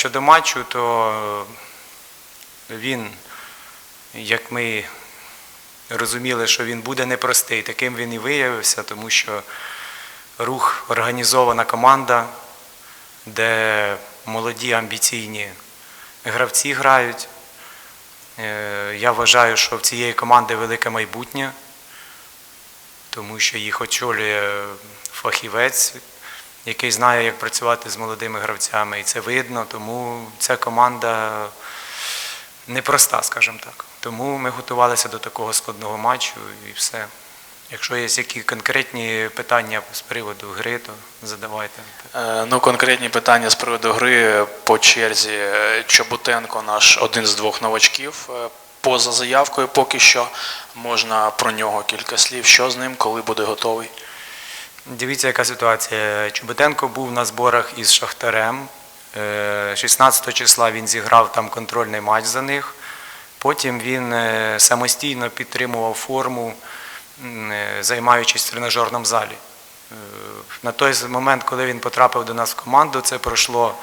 щодо матчу, то він, як ми розуміли, що він буде непростий, таким він і виявився, тому що рух організована команда, де молоді амбіційні гравці грають. Е, Я вважаю, що в цієї команди велике майбутнє, тому що їх очолює фахівець, який знає, як працювати з молодими гравцями, і це видно. Тому ця команда непроста, скажімо так. Тому ми готувалися до такого складного матчу і все. Якщо є які конкретні питання з приводу гри, то задавайте. Е, Ну, конкретні питання з приводу гри по черзі. Чоботенко, наш один з двох новачків. Е, Поза заявкою поки що можна про нього кілька слів. Що з ним, коли буде готовий? Дивіться, яка ситуація. Чубутенко був на зборах із Шахтарем. Е, 16 числа він зіграв там контрольний матч за них. Потім він е, самостійно підтримував форму, е, займаючись в тренажерному залі. Е, На той момент, коли він потрапив до нас в команду, це пройшло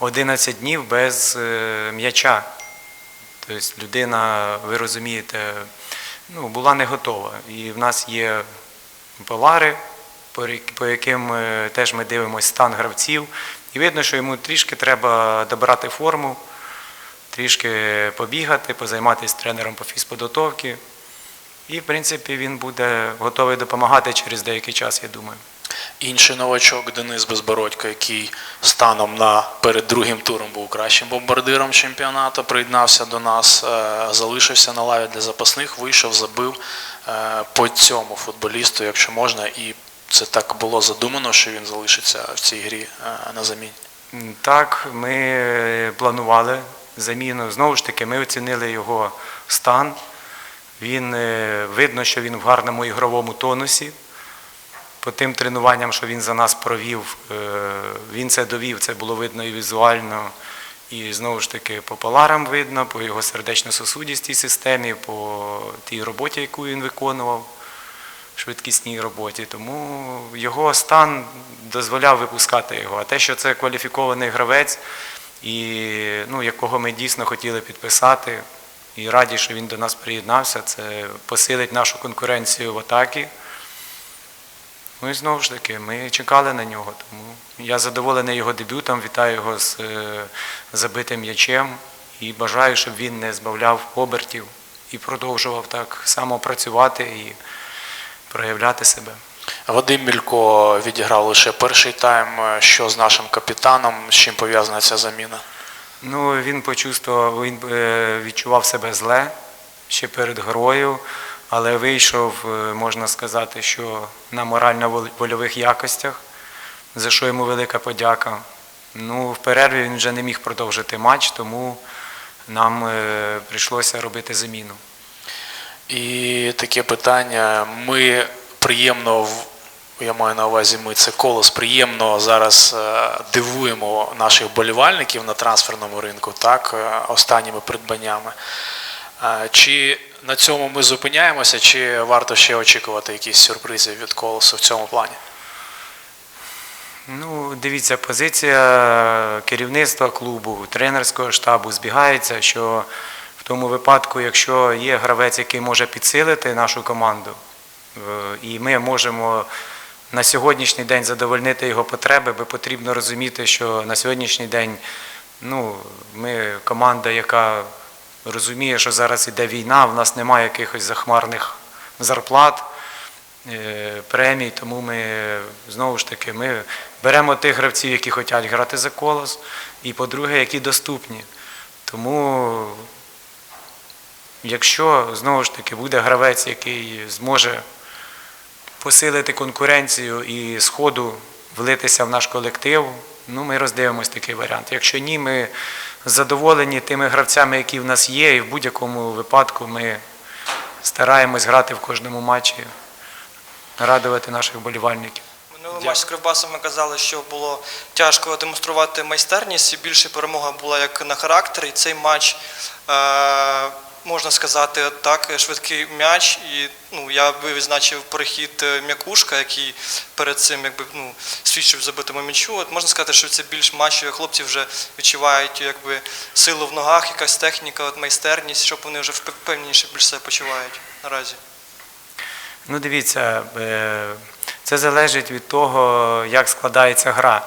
11 днів без е, м'яча. Тобто людина, ви розумієте, ну, була не готова. І в нас є пилари, по яким е, теж ми дивимося стан гравців. І видно, що йому трішки треба добрати форму, трішки побігати, позайматися тренером по фізподготовці. І, в принципі, він буде готовий допомагати через деякий час, я думаю. Інший новачок Денис Безбородько, який станом на перед другим туром був кращим бомбардиром чемпіонату, приєднався до нас, е, залишився на лаві для запасних, вийшов, забив Е, по цьому футболісту, якщо можна, і це так було задумано, що він залишиться в цій грі е, на заміні. Так, ми е, планували заміну. Знову ж таки, ми оцінили його стан. Він е, видно, що він в гарному ігровому тонусі. По тим тренуванням, що він за нас провів, він це довів, це було видно і візуально, і знову ж таки по поларам видно, по його сердечно-сосудістій системі, по тій роботі, яку він виконував швидкісній роботі. Тому його стан дозволяв випускати його. А те, що це кваліфікований гравець, і, ну, якого ми дійсно хотіли підписати, і раді, що він до нас приєднався, це посилить нашу конкуренцію в атакі. Ну і знову ж таки, ми чекали на нього. Тому я задоволений його дебютом, вітаю його з е, забитим м'ячем і бажаю, щоб він не збавляв обертів і продовжував так само працювати і проявляти себе. Вадим Мілько відіграв лише перший тайм. Що з нашим капітаном, з чим пов'язана ця заміна? Ну, він почувствував, він е, відчував себе зле ще перед грою, але вийшов, е, можна сказати, що на морально-вольових якостях, за що йому велика подяка. Ну, в перерві він вже не міг продовжити матч, тому нам е, прийшлося робити заміну. І таке питання. Ми приємно я маю на увазі, ми це колос приємно зараз е, дивуємо наших болівальників на трансферному ринку, так, е, останніми придбаннями. Е, Чи на цьому ми зупиняємося, чи варто ще очікувати якісь сюрпризів від колосу в цьому плані? Ну, дивіться, позиція керівництва клубу, тренерського штабу збігається, що тому випадку, якщо є гравець, який може підсилити нашу команду, е, і ми можемо на сьогоднішній день задовольнити його потреби, бо потрібно розуміти, що на сьогоднішній день ну, ми команда, яка розуміє, що зараз іде війна, в нас немає якихось захмарних зарплат е, премій, тому ми знову ж таки ми беремо тих гравців, які хочуть грати за колос, і по-друге, які доступні. Тому, якщо знову ж таки буде гравець, який зможе посилити конкуренцію і з ходу влитися в наш колектив, ну ми роздивимось такий варіант. Якщо ні, ми задоволені тими гравцями, які в нас є, і в будь-якому випадку ми стараємось грати в кожному матчі радувати наших болівальників. Минулий матч з Кривбасом ми казали, що було тяжко демонструвати майстерність, і більше перемога була як на характер. І цей матч е, можна сказати, так, швидкий м'яч. І ну, я би відзначив перехід е, м'якушка, який перед цим якби, ну, свідчив забитому м'ячу. От можна сказати, що це більш матч хлопці вже відчувають якби, силу в ногах, якась техніка, от, майстерність, щоб вони вже впевненіше більш себе почувають наразі. Ну, дивіться, е, це залежить від того, як складається гра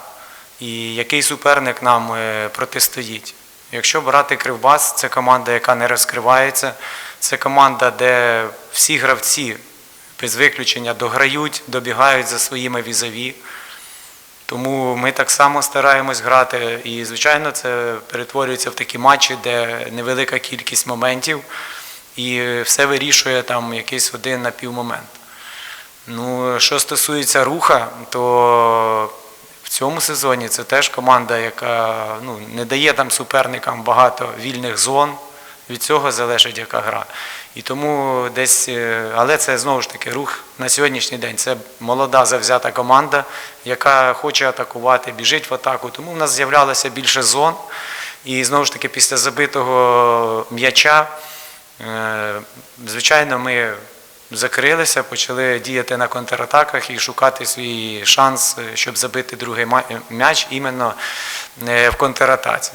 і який суперник нам е, протистоїть. Якщо брати Кривбас, це команда, яка не розкривається, це команда, де всі гравці без виключення дограють, добігають за своїми візаві. Тому ми так само стараємось грати. І, звичайно, це перетворюється в такі матчі, де невелика кількість моментів, і все вирішує там якийсь один напівмомент. Ну, що стосується руха, то цьому сезоні це теж команда, яка ну, не дає там суперникам багато вільних зон. Від цього залежить яка гра. І тому десь, е, але це знову ж таки рух на сьогоднішній день. Це молода завзята команда, яка хоче атакувати, біжить в атаку. Тому в нас з'являлося більше зон. І знову ж таки, після забитого м'яча, е, звичайно, ми закрилися, почали діяти на контратаках і шукати свій шанс, е, щоб забити другий м'яч іменно е, в контратаці.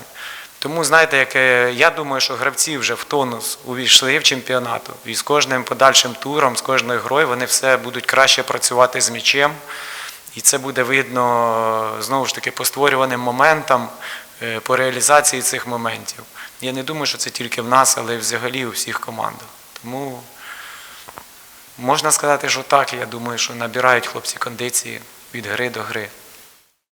Тому, знаєте, як е, я думаю, що гравці вже в тонус увійшли в чемпіонату, і з кожним подальшим туром, з кожною грою вони все будуть краще працювати з м'ячем. І це буде видно знову ж таки по створюваним моментам, е, по реалізації цих моментів. Я не думаю, що це тільки в нас, але й взагалі у всіх командах. Тому можна сказати, що так. Я думаю, що набирають хлопці кондиції від гри до гри.